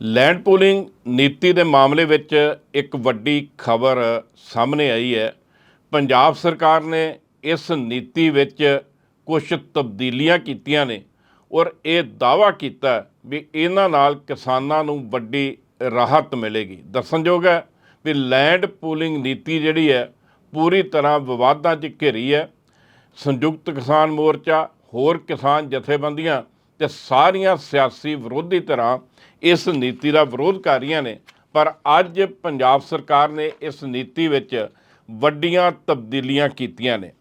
Land pooling ਨੀਤੀ ਦੇ ਮਾਮਲੇ ਵਿੱਚ ਇੱਕ ਵੱਡੀ ਖਬਰ ਸਾਹਮਣੇ ਆਈ ਹੈ। ਪੰਜਾਬ ਸਰਕਾਰ ਨੇ ਇਸ ਨੀਤੀ ਵਿੱਚ ਕੁਝ ਤਬਦੀਲੀਆਂ ਕੀਤੀਆਂ ਨੇ ਔਰ ਇਹ ਦਾਅਵਾ ਕੀਤਾ ਵੀ ਇਹਨਾਂ ਨਾਲ ਕਿਸਾਨਾਂ ਨੂੰ ਵੱਡੀ ਰਾਹਤ ਮਿਲੇਗੀ। ਦੱਸਣਯੋਗ ਹੈ ਵੀ ਲੈਂਡ ਪੂਲਿੰਗ ਨੀਤੀ ਜਿਹੜੀ ਹੈ, ਪੂਰੀ ਤਰ੍ਹਾਂ ਵਿਵਾਦਾਂ 'ਚ ਘਿਰੀ ਹੈ। ਸੰਯੁਕਤ ਕਿਸਾਨ ਮੋਰਚਾ, ਹੋਰ ਕਿਸਾਨ ਜਥੇਬੰਦੀਆਂ ਤੇ ਸਾਰੀਆਂ ਸਿਆਸੀ ਵਿਰੋਧੀ ਧਿਰਾਂ ਇਸ ਨੀਤੀ ਦਾ ਵਿਰੋਧ ਕਰ ਰਹੀਆਂ ਨੇ। ਪਰ ਅੱਜ ਪੰਜਾਬ ਸਰਕਾਰ ਨੇ ਇਸ ਨੀਤੀ ਵਿੱਚ ਵੱਡੀਆਂ ਤਬਦੀਲੀਆਂ ਕੀਤੀਆਂ ਨੇ।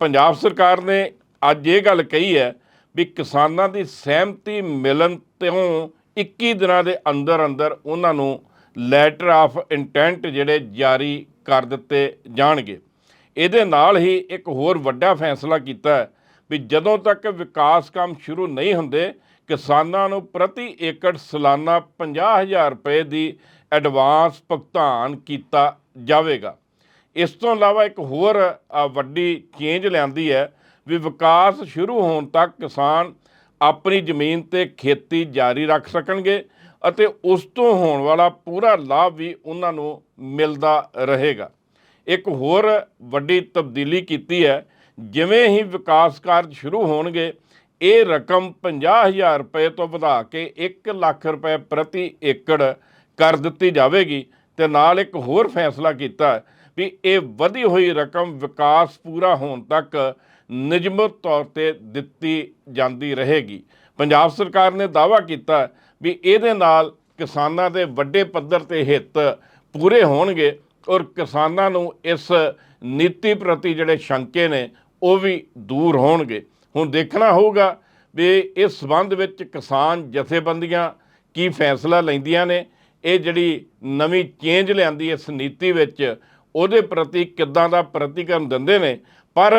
ਪੰਜਾਬ ਸਰਕਾਰ ਨੇ ਅੱਜ ਇਹ ਗੱਲ ਕਹੀ ਹੈ ਵੀ ਕਿਸਾਨਾਂ ਦੀ ਸਹਿਮਤੀ ਮਿਲਣ ਤੋਂ 21 ਦਿਨਾਂ ਦੇ ਅੰਦਰ ਅੰਦਰ ਉਹਨਾਂ ਨੂੰ ਲੈਟਰ ਆਫ ਇੰਟੈਂਟ ਜਿਹੜੇ ਜਾਰੀ ਕਰ ਦਿੱਤੇ ਜਾਣਗੇ। ਇਹਦੇ ਨਾਲ ਹੀ ਇੱਕ ਹੋਰ ਵੱਡਾ ਫੈਸਲਾ ਕੀਤਾ ਹੈ ਵੀ ਜਦੋਂ ਤੱਕ ਵਿਕਾਸ ਕੰਮ ਸ਼ੁਰੂ ਨਹੀਂ ਹੁੰਦੇ, ਕਿਸਾਨਾਂ ਨੂੰ ਪ੍ਰਤੀ ਏਕੜ ਸਾਲਾਨਾ 50000 ਰੁਪਏ ਦੀ ਐਡਵਾਂਸ ਭੁਗਤਾਨ ਕੀਤਾ ਜਾਵੇਗਾ। ਇਸ ਤੋਂ ਇਲਾਵਾ ਇੱਕ ਹੋਰ ਵੱਡੀ ਚੇਂਜ ਲਿਆਂਦੀ ਹੈ ਵੀ ਵਿਕਾਸ ਸ਼ੁਰੂ ਹੋਣ ਤੱਕ ਕਿਸਾਨ ਆਪਣੀ ਜ਼ਮੀਨ ਤੇ ਖੇਤੀ ਜਾਰੀ ਰੱਖ ਸਕਣਗੇ ਅਤੇ ਉਸ ਤੋਂ ਹੋਣ ਵਾਲਾ ਪੂਰਾ ਲਾਭ ਵੀ ਉਹਨਾਂ ਨੂੰ ਮਿਲਦਾ ਰਹੇਗਾ। ਇੱਕ ਹੋਰ ਵੱਡੀ ਤਬਦੀਲੀ ਕੀਤੀ ਹੈ ਜਿਵੇਂ ਹੀ ਵਿਕਾਸ ਕਾਰਜ ਸ਼ੁਰੂ ਹੋਣਗੇ, ਇਹ ਰਕਮ 50000 ਰੁਪਏ ਤੋਂ ਵਧਾ ਕੇ 1 ਲੱਖ ਰੁਪਏ ਪ੍ਰਤੀ ਏਕੜ ਕਰ ਦਿੱਤੀ ਜਾਵੇਗੀ ਤੇ ਨਾਲ ਇੱਕ ਹੋਰ ਫੈਸਲਾ ਕੀਤਾ ਵੀ ਇਹ ਵਧੀ ਹੋਈ ਰਕਮ ਵਿਕਾਸ ਪੂਰਾ ਹੋਣ ਤੱਕ ਨਿਯਮਤ ਤੌਰ ਤੇ ਦਿੱਤੀ ਜਾਂਦੀ ਰਹੇਗੀ। ਪੰਜਾਬ ਸਰਕਾਰ ਨੇ ਦਾਅਵਾ ਕੀਤਾ ਵੀ ਇਹਦੇ ਨਾਲ ਕਿਸਾਨਾਂ ਦੇ ਵੱਡੇ ਪੱਧਰ ਤੇ ਹਿੱਤ ਪੂਰੇ ਹੋਣਗੇ ਔਰ ਕਿਸਾਨਾਂ ਨੂੰ ਇਸ ਨੀਤੀ ਪ੍ਰਤੀ ਜਿਹੜੇ ਸ਼ੰਕੇ ਨੇ ਉਹ ਵੀ ਦੂਰ ਹੋਣਗੇ। ਹੁਣ ਦੇਖਣਾ ਹੋਊਗਾ ਵੀ ਇਸ ਸਬੰਧ ਵਿੱਚ ਕਿਸਾਨ ਜਥੇਬੰਦੀਆਂ ਕੀ ਫੈਸਲਾ ਲੈਂਦੀਆਂ ਨੇ, ਇਹ ਜਿਹੜੀ ਨਵੀਂ ਚੇਂਜ ਲਿਆਂਦੀ ਇਸ ਨੀਤੀ ਵਿੱਚ, ਉਹਦੇ ਪ੍ਰਤੀ ਕਿੱਦਾਂ ਦਾ ਪ੍ਰਤੀਕਰਮ ਦਿੰਦੇ ਨੇ? ਪਰ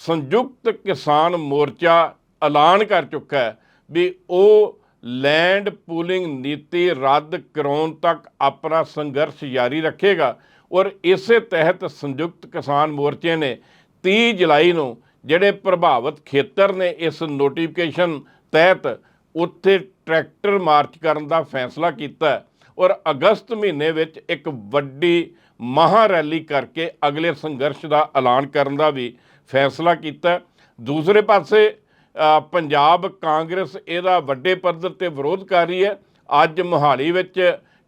ਸੰਯੁਕਤ ਕਿਸਾਨ ਮੋਰਚਾ ਐਲਾਨ ਕਰ ਚੁੱਕਾ ਹੈ ਵੀ ਉਹ ਲੈਂਡ ਪੂਲਿੰਗ ਨੀਤੀ ਰੱਦ ਕਰਾਉਣ ਤੱਕ ਆਪਣਾ ਸੰਘਰਸ਼ ਜਾਰੀ ਰੱਖੇਗਾ ਔਰ ਇਸੇ ਤਹਿਤ ਸੰਯੁਕਤ ਕਿਸਾਨ ਮੋਰਚੇ ਨੇ 30 ਜੁਲਾਈ ਨੂੰ ਜਿਹੜੇ ਪ੍ਰਭਾਵਿਤ ਖੇਤਰ ਨੇ ਇਸ ਨੋਟੀਫਿਕੇਸ਼ਨ ਤਹਿਤ, ਉੱਥੇ ਟਰੈਕਟਰ ਮਾਰਚ ਕਰਨ ਦਾ ਫੈਸਲਾ ਕੀਤਾ ਔਰ ਅਗਸਤ ਮਹੀਨੇ ਵਿੱਚ ਇੱਕ ਵੱਡੀ ਮਹਾ ਰੈਲੀ ਕਰਕੇ ਅਗਲੇ ਸੰਘਰਸ਼ ਦਾ ਐਲਾਨ ਕਰਨ ਦਾ ਵੀ ਫੈਸਲਾ ਕੀਤਾ ਦੂਸਰੇ ਪਾਸੇ ਪੰਜਾਬ ਕਾਂਗਰਸ ਇਹਦਾ ਵੱਡੇ ਪੱਧਰ ਤੇ ਵਿਰੋਧ ਕਰ ਰਹੀ ਹੈ। ਅੱਜ ਮੋਹਾਲੀ ਵਿੱਚ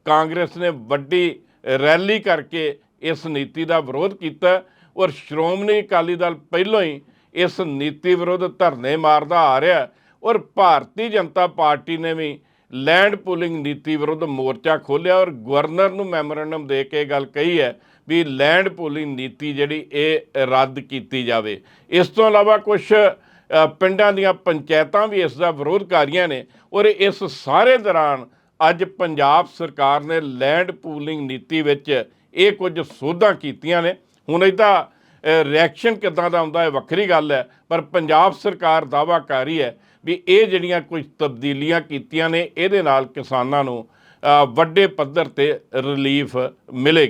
ਕਾਂਗਰਸ ਨੇ ਵੱਡੀ ਰੈਲੀ ਕਰਕੇ ਇਸ ਨੀਤੀ ਦਾ ਵਿਰੋਧ ਕੀਤਾ ਔਰ ਸ਼੍ਰੋਮਣੀ ਅਕਾਲੀ ਦਲ ਪਹਿਲਾਂ ਹੀ ਇਸ ਨੀਤੀ ਵਿਰੁੱਧ ਧਰਨੇ ਮਾਰਦਾ ਆ ਰਿਹਾ ਔਰ ਭਾਰਤੀ ਜਨਤਾ ਪਾਰਟੀ ਨੇ ਵੀ ਲੈਂਡ ਪੂਲਿੰਗ ਨੀਤੀ ਵਿਰੁੱਧ ਮੋਰਚਾ ਖੋਲ੍ਹਿਆ ਔਰ ਗਵਰਨਰ ਨੂੰ ਮੈਮੋਰੰਡਮ ਦੇ ਕੇ ਇਹ ਗੱਲ ਕਹੀ ਹੈ ਵੀ ਲੈਂਡ ਪੂਲਿੰਗ ਨੀਤੀ ਜਿਹੜੀ ਇਹ ਰੱਦ ਕੀਤੀ ਜਾਵੇ। ਇਸ ਤੋਂ ਇਲਾਵਾ ਕੁਝ ਪਿੰਡਾਂ ਦੀਆਂ ਪੰਚਾਇਤਾਂ ਵੀ ਇਸ ਦਾ ਵਿਰੋਧ ਕਰ ਰਹੀਆਂ ਨੇ ਔਰ ਇਸ ਸਾਰੇ ਦੌਰਾਨ ਅੱਜ ਪੰਜਾਬ ਸਰਕਾਰ ਨੇ ਲੈਂਡ ਪੂਲਿੰਗ ਨੀਤੀ ਵਿੱਚ ਇਹ ਕੁਝ ਸੋਧਾਂ ਕੀਤੀਆਂ ਨੇ। ਹੁਣ ਇਹਦਾ ਰਿਐਕਸ਼ਨ ਕਿੱਦਾਂ ਦਾ ਆਉਂਦਾ ਹੈ, ਵੱਖਰੀ ਗੱਲ ਹੈ, ਪਰ ਪੰਜਾਬ ਸਰਕਾਰ ਦਾਅਵਾ ਕਰ ਰਹੀ ਹੈ ਵੀ ਇਹ ਜਿਹੜੀਆਂ ਕੁਝ ਤਬਦੀਲੀਆਂ ਕੀਤੀਆਂ ਨੇ, ਇਹਦੇ ਨਾਲ ਕਿਸਾਨਾਂ ਨੂੰ ਵੱਡੇ ਪੱਧਰ ਤੇ ਰਿਲੀਫ ਮਿਲੇਗੀ।